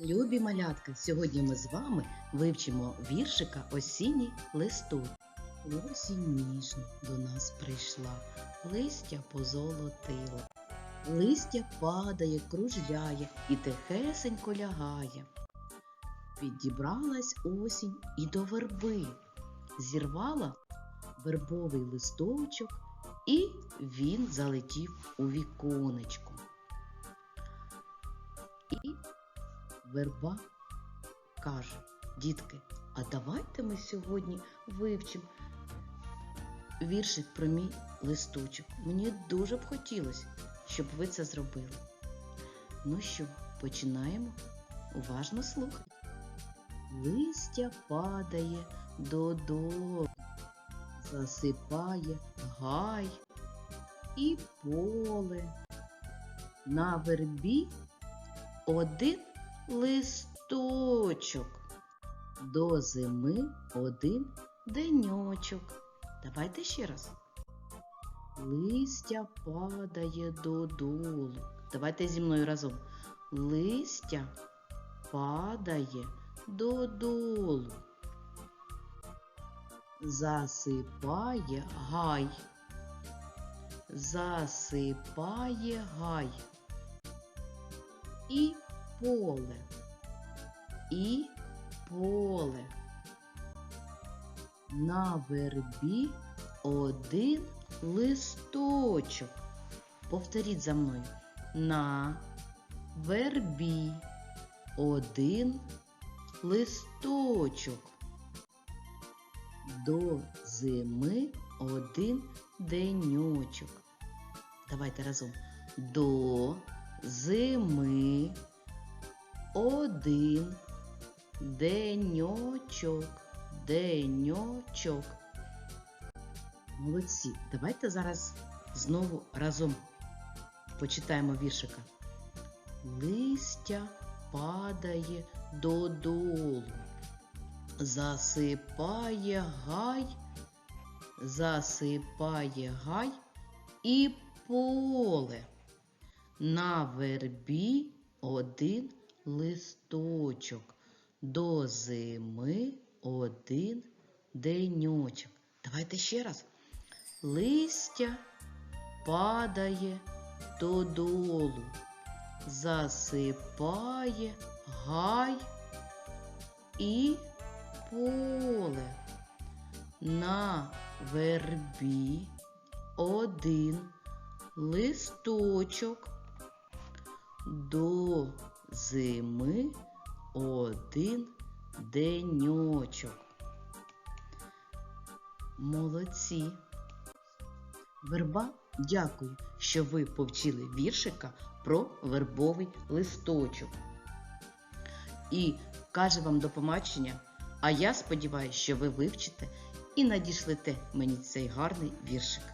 Любі малятка, сьогодні ми з вами вивчимо віршика осінній листок. Осінь ніжно до нас прийшла, листя позолотила. Листя падає, кружляє і тихесенько лягає. Підібралась осінь і до верби, зірвала вербовий листочок, і він залетів у віконечко. Верба каже, дітки, а давайте ми сьогодні вивчимо віршик про мій листочок. Мені дуже б хотілося, щоб ви це зробили. Ну що, починаємо? Уважно слухайте. Листя падає додолу, засипає гай і поле. На вербі один листочок. До зими один деньочок. Давайте ще раз. Листя падає додолу. Давайте зі мною разом. Листя падає додолу. Засипає гай. Засипає гай. І поле. І поле. На вербі один листочок. Повторіть за мною. На вербі один листочок. До зими один деньочок. Давайте разом. До зими один деньочок. Деньочок. Молодці. Давайте зараз знову разом почитаємо віршика. Листя падає додолу, засипає гай, засипає гай і поле. На вербі один листочок, до зими один деньочок. Давайте ще раз. Листя падає додолу, засипає гай і поле. На вербі один листочок, до зими один деньочок. Молодці. Верба, дякую, що ви повчили віршика про вербовий листочок. І каже вам до побачення, а я сподіваюся, що ви вивчите і надішлете мені цей гарний віршик.